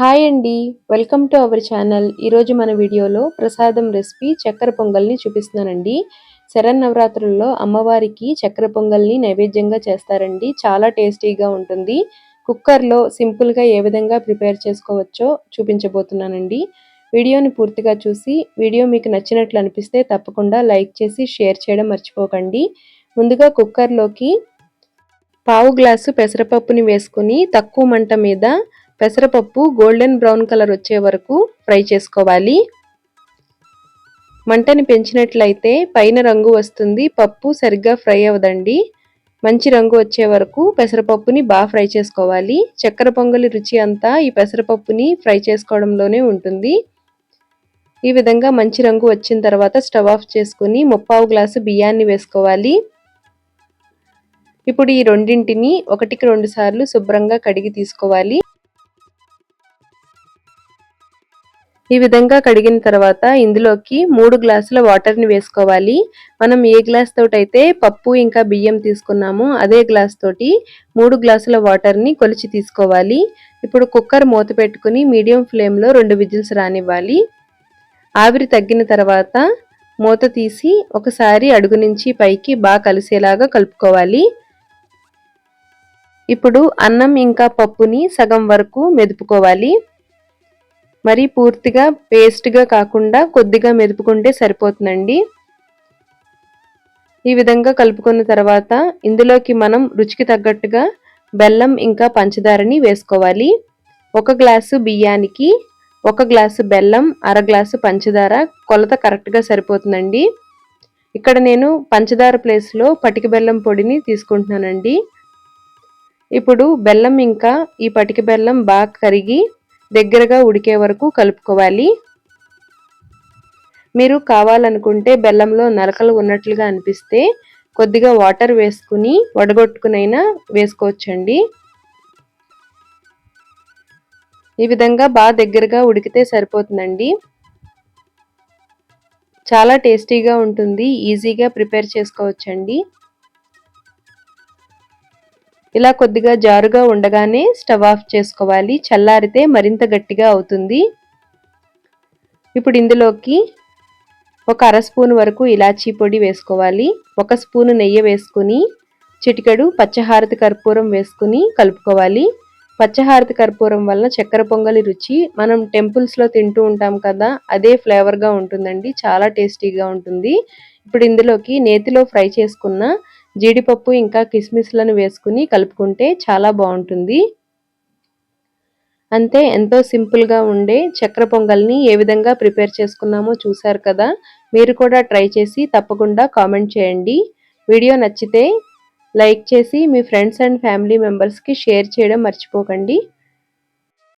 Hi అండి. Welcome to our channel. ఈరోజు మన వీడియోలో ప్రసాదం రెసిపీ చక్కెర పొంగల్ని చూపిస్తున్నానండి. శరన్నవరాత్రుల్లో అమ్మవారికి చక్కెర పొంగల్ని నైవేద్యంగా చేస్తారండి. చాలా టేస్టీగా ఉంటుంది. కుక్కర్లో సింపుల్గా ఏ విధంగా ప్రిపేర్ చేసుకోవచ్చో చూపించబోతున్నానండి. వీడియోని పూర్తిగా చూసి వీడియో మీకు నచ్చినట్లు అనిపిస్తే తప్పకుండా లైక్ చేసి షేర్ చేయడం మర్చిపోకండి. ముందుగా కుక్కర్లోకి పావు గ్లాసు పెసరపప్పుని వేసుకుని తక్కువ మంట మీద పెసరపప్పు గోల్డెన్ బ్రౌన్ కలర్ వచ్చే వరకు ఫ్రై చేసుకోవాలి. మంటని పెంచినట్లయితే పైన రంగు వస్తుంది పప్పు సరిగ్గా ఫ్రై అవ్వదండి. మంచి రంగు వచ్చే వరకు పెసరపప్పుని బాగా ఫ్రై చేసుకోవాలి. చక్కెర పొంగలి రుచి అంతా ఈ పెసరపప్పుని ఫ్రై చేసుకోవడంలోనే ఉంటుంది. ఈ విధంగా మంచి రంగు వచ్చిన తర్వాత స్టవ్ ఆఫ్ చేసుకుని ముప్పావు గ్లాసు బియ్యాన్ని వేసుకోవాలి. ఇప్పుడు ఈ రెండింటిని ఒకటికి రెండు సార్లు శుభ్రంగా కడిగి తీసుకోవాలి. ఈ విధంగా కడిగిన తర్వాత ఇందులోకి మూడు గ్లాసుల వాటర్ని వేసుకోవాలి. మనం ఏ గ్లాస్ తోటి అయితే పప్పు ఇంకా బియ్యం తీసుకున్నామో అదే గ్లాస్ తోటి మూడు గ్లాసుల వాటర్ని కొలిచి తీసుకోవాలి. ఇప్పుడు కుక్కర్ మూత పెట్టుకుని మీడియం ఫ్లేమ్లో రెండు విజిల్స్ రానివ్వాలి. ఆవిరి తగ్గిన తర్వాత మూత తీసి ఒకసారి అడుగు నుంచి పైకి బాగా కలిసేలాగా కలుపుకోవాలి. ఇప్పుడు అన్నం ఇంకా పప్పుని సగం వరకు మెదుపుకోవాలి. మరి పూర్తిగా పేస్ట్గా కాకుండా కొద్దిగా మెదుపుకుంటే సరిపోతుందండి. ఈ విధంగా కలుపుకున్న తర్వాత ఇందులోకి మనం రుచికి తగ్గట్టుగా బెల్లం ఇంకా పంచదారని వేసుకోవాలి. ఒక గ్లాసు బియ్యానికి ఒక గ్లాసు బెల్లం అర గ్లాసు పంచదార కొలత కరెక్ట్గా సరిపోతుందండి. ఇక్కడ నేను పంచదార ప్లేస్లో పటిక బెల్లం పొడిని తీసుకుంటున్నానండి. ఇప్పుడు బెల్లం ఇంకా ఈ పటిక బెల్లం బాగా కరిగి దగ్గరగా ఉడికే వరకు కలుపుకోవాలి. మీరు కావాలనుకుంటే బెల్లంలో నలకలు ఉన్నట్లుగా అనిపిస్తే కొద్దిగా వాటర్ వేసుకుని వడగొట్టుకునైనా వేసుకోవచ్చండి. ఈ విధంగా బాగా దగ్గరగా ఉడికితే సరిపోతుందండి. చాలా టేస్టీగా ఉంటుంది ఈజీగా ప్రిపేర్ చేసుకోవచ్చండి. ఇలా కొద్దిగా జారుగా ఉండగానే స్టవ్ ఆఫ్ చేసుకోవాలి. చల్లారితే మరింత గట్టిగా అవుతుంది. ఇప్పుడు ఇందులోకి ఒక అర స్పూన్ వరకు ఇలాచీ పొడి వేసుకోవాలి. ఒక స్పూను నెయ్యి వేసుకుని చిటికెడు పచ్చహారతి కర్పూరం వేసుకుని కలుపుకోవాలి. పచ్చహారతి కర్పూరం వల్ల చక్కెర పొంగలి రుచి మనం టెంపుల్స్లో తింటూ ఉంటాం కదా అదే ఫ్లేవర్గా ఉంటుందండి. చాలా టేస్టీగా ఉంటుంది. ఇప్పుడు ఇందులోకి నేతిలో ఫ్రై చేసుకున్న జీడిపప్పు ఇంకా కిస్మిస్లను వేసుకుని కలుపుకుంటే చాలా బాగుంటుంది. అంతే ఎంతో సింపుల్గా ఉండే చక్ర పొంగల్ని ఏ విధంగా ప్రిపేర్ చేసుకున్నామో చూశారు కదా? మీరు కూడా ట్రై చేసి తప్పకుండా కామెంట్ చేయండి. వీడియో నచ్చితే లైక్ చేసి మీ ఫ్రెండ్స్ అండ్ ఫ్యామిలీ మెంబర్స్కి షేర్ చేయడం మర్చిపోకండి.